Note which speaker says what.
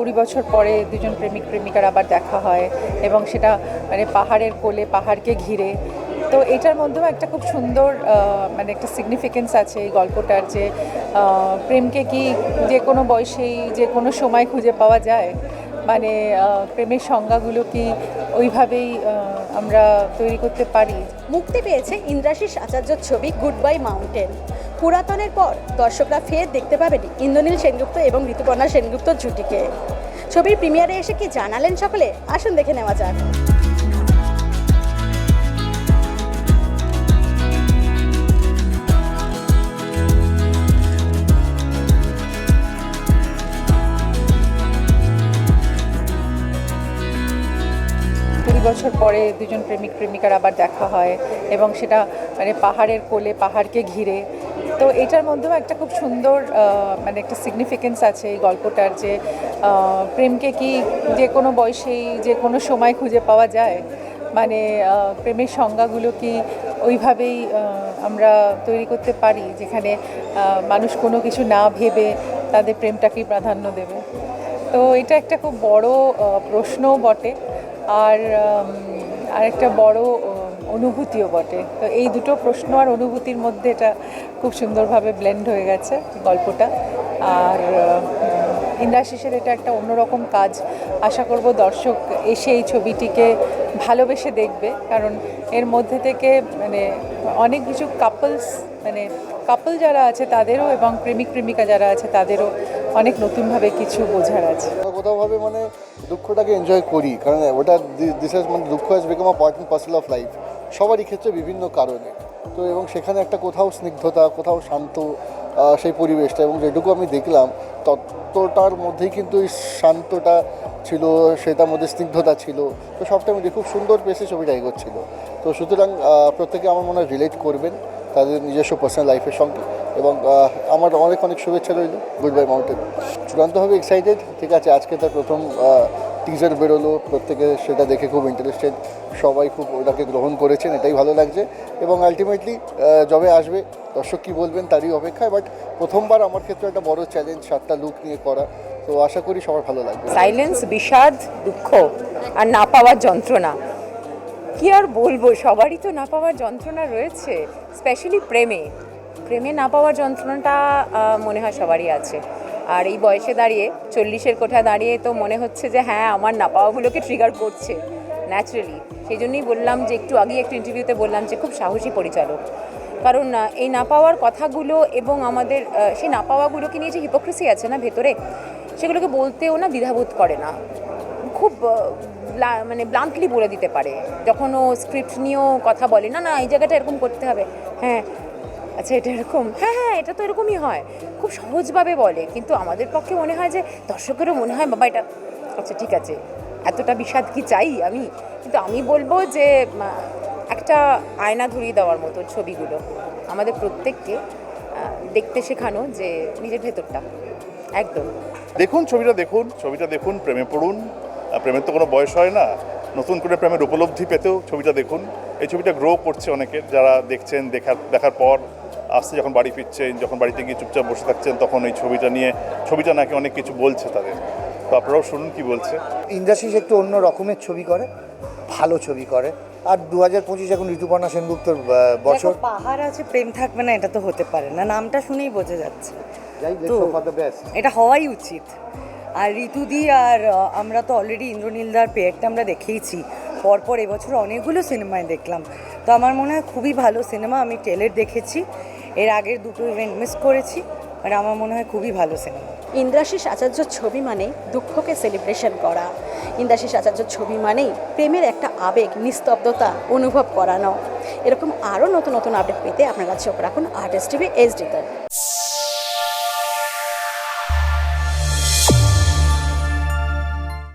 Speaker 1: কুড়ি বছর পরে দুজন প্রেমিক প্রেমিকার আবার দেখা হয় এবং সেটা মানে পাহাড়ের কোলে, পাহাড়কে ঘিরে। তো এটার মধ্যেও একটা খুব সুন্দর মানে একটা সিগনিফিকেন্স আছে এই গল্পটার যে প্রেমকে কি যে কোনো বয়সেই যে কোনো সময় খুঁজে পাওয়া যায় মানে প্রেমের সংজ্ঞাগুলো কি ওইভাবেই আমরা তৈরি করতে পারি?
Speaker 2: মুক্তি পেয়েছে ইন্দ্রাশিস আচার্যর ছবি গুড বাই মাউন্টেন। পুরাতনের পর দর্শকরা ফের দেখতে পাবেন ইন্দ্রনীল সেনগুপ্ত এবং ঋতুপর্ণা সেনগুপ্ত জুটিকে। ছবির প্রিমিয়ারে এসে কি জানালেন সকলে? আসুন দেখে নেওয়া যাক।
Speaker 1: বছর পরে দুজন প্রেমিক প্রেমিকার আবার দেখা হয় এবং সেটা মানে পাহাড়ের কোলে, পাহাড়কে ঘিরে তো এটার মধ্যেও একটা খুব সুন্দর মানে একটা সিগনিফিকেন্স আছে এই গল্পটার যে প্রেমকে কি যে কোনো বয়সেই যে কোনো সময় খুঁজে পাওয়া যায় মানে প্রেমের সংজ্ঞাগুলো কি ওইভাবেই আমরা তৈরি করতে পারি, যেখানে মানুষ কোনো কিছু না ভেবে তাদের প্রেমটাকেই প্রাধান্য দেবে। তো এটা একটা খুব বড় প্রশ্নও বটে, আর আর একটা বড় অনুভূতিও বটে। তো এই দুটো প্রশ্ন আর অনুভূতির মধ্যে এটা খুব সুন্দরভাবে ব্লেন্ড হয়ে গেছে গল্পটা। আর ইন্দ্রাশিসের এটা একটা অন্যরকম কাজ। আশা করব দর্শক এসে এই ছবিটিকে ভালোবেসে দেখবে। কারণ এর মধ্যে থেকে মানে অনেক কিছু কাপলস মানে কাপল যারা আছে তাদেরও এবং প্রেমিক প্রেমিকা যারা আছে তাদেরও অনেক নতুনভাবে কিছু বোঝার আছে।
Speaker 3: কোথাওভাবে মানে দুঃখটাকে এনজয় করি। কারণ ওটা দিস মানে দুঃখ has become a part of life সবারই ক্ষেত্রে বিভিন্ন কারণে। তো এবং সেখানে একটা কোথাও স্নিগ্ধতা, কোথাও শান্ত সেই পরিবেশটা এবং যেটুকু আমি দেখলাম তত্ত্বটার মধ্যেই কিন্তু এই শান্তটা ছিল, সেটার মধ্যে স্নিগ্ধতা ছিল। তো সবটা মিলিয়ে খুব সুন্দর পেসে ছবিটা এগোচ্ছিল। তো সুতরাং প্রত্যেকে আমার মনে হয় রিলেট করবেন তাদের নিজস্ব পার্সোনাল লাইফের সঙ্গে এবং আমার অনেক অনেক শুভেচ্ছা রইল গুড বাই মাউন্টেন চূড়ান্তভাবে এক্সাইটেড ঠিক আছে, আজকে তার প্রথম টিজার বেরোলো, প্রত্যেকে সেটা দেখে খুব ইন্টারেস্টেড সবাই খুব ওটাকে গ্রহণ করেছেন, এটাই ভালো লাগছে। এবং আলটিমেটলি যবে আসবে, দর্শক কী বলবেন তারই অপেক্ষায় বাট প্রথমবার আমার ক্ষেত্রে একটা বড় চ্যালেঞ্জ সাতটা লুক নিয়ে করা। তো আশা করি সবার ভালো লাগবে।
Speaker 4: সাইলেন্স বিষাদ, দুঃখ, আর না পাওয়ার যন্ত্রণা। কি আর বলব, সবারই তো না পাওয়ার যন্ত্রণা রয়েছে স্পেশালি প্রেমে। প্রেমে না পাওয়ার যন্ত্রণাটা মনে হয় সবারই আছে। আর এই বয়সে দাঁড়িয়ে, চল্লিশের কোঠা দাঁড়িয়ে তো মনে হচ্ছে যে হ্যাঁ আমার না পাওয়াগুলোকে ট্রিগার করছে ন্যাচারালি সেই জন্যই বললাম যে, একটু আগেই একটা ইন্টারভিউতে বললাম যে, খুব সাহসী পরিচালক। কারণ এই না পাওয়ার কথাগুলো এবং আমাদের সেই না পাওয়াগুলোকে নিয়ে যে হিপোক্রেসি আছে না ভেতরে, সেগুলোকে বলতেও না দ্বিধাবোধ করে না। খুব মানে ব্লান্টলি বলে দিতে পারে। যখন ও স্ক্রিপ্ট নিয়েও কথা বলে, না না, এই জায়গাটা এরকম করতে হবে। হ্যাঁ আচ্ছা এটা এরকম? হ্যাঁ হ্যাঁ এটা তো এরকমই হয়। খুব সহজভাবে বলে, কিন্তু আমাদের পক্ষে মনে হয় যে দর্শকেরও মনে হয়, বাবা, এটা আচ্ছা ঠিক আছে। এতটা বিষাদ কি চাই আমি? কিন্তু আমি বলব যে একটা আয়না ধরিয়ে দেওয়ার মতো ছবিগুলো আমাদের প্রত্যেককে দেখতে শেখানো যে নিজের ভেতরটা। একদম।
Speaker 5: দেখুন, ছবিটা দেখুন ছবিটা দেখুন, প্রেমে পড়ুন। প্রেমের তো কোনো বয়স হয় না। নতুন করে প্রেমের উপলব্ধি পেতেও ছবিটা দেখুন। এই ছবিটা গ্রো করছে অনেকে যারা দেখছেন দেখার দেখার পর আসতে যখন বাড়ি ফিরছেন যখন বাড়িতে গিয়ে চুপচাপ বসে থাকছেন তখন এই ছবিটা নিয়ে ছবিটা নাকি অনেক কিছু বলছে তাদের। তো আপনারাও শুনুন কি বলছে।
Speaker 6: ইন্দ্রাশিস একটু অন্য রকমের ছবি করে ভালো ছবি করে। আর দু হাজার পঁচিশ এখন ঋতুপর্ণা সেনগুপ্তর বছর।
Speaker 7: পাহাড় আছে প্রেম থাকবে না এটা তো হতে পারে না। নামটা শুনেই বোঝা যাচ্ছে।
Speaker 6: যাই
Speaker 7: তো
Speaker 6: ফর দ্য বেস্ট
Speaker 7: এটা হওয়াই উচিত। আর ঋতুদি আর আমরা তো অলরেডি ইন্দ্রনীলদার পেয়ারটা আমরা দেখেইছি। পরপর এবছর অনেকগুলো সিনেমায় দেখলাম। তো আমার মনে হয় খুবই ভালো সিনেমা, আমি টেলের দেখেছি। এর আগের দুটো ইভেন্ট মিস করেছি, আর আমার মনে হয় খুবই ভালো সিনেমা।
Speaker 2: ইন্দ্রাশিস আচার্যর ছবি মানে দুঃখকে সেলিব্রেশন করা। ইন্দ্রাশিস আচার্যর ছবি মানেই প্রেমের একটা আবেগ, নিস্তব্ধতা অনুভব করানো। এরকম আরও নতুন নতুন আপডেট পেতে আপনারা চোখ রাখুন আর্টিস্ট টিভি এইচডিতে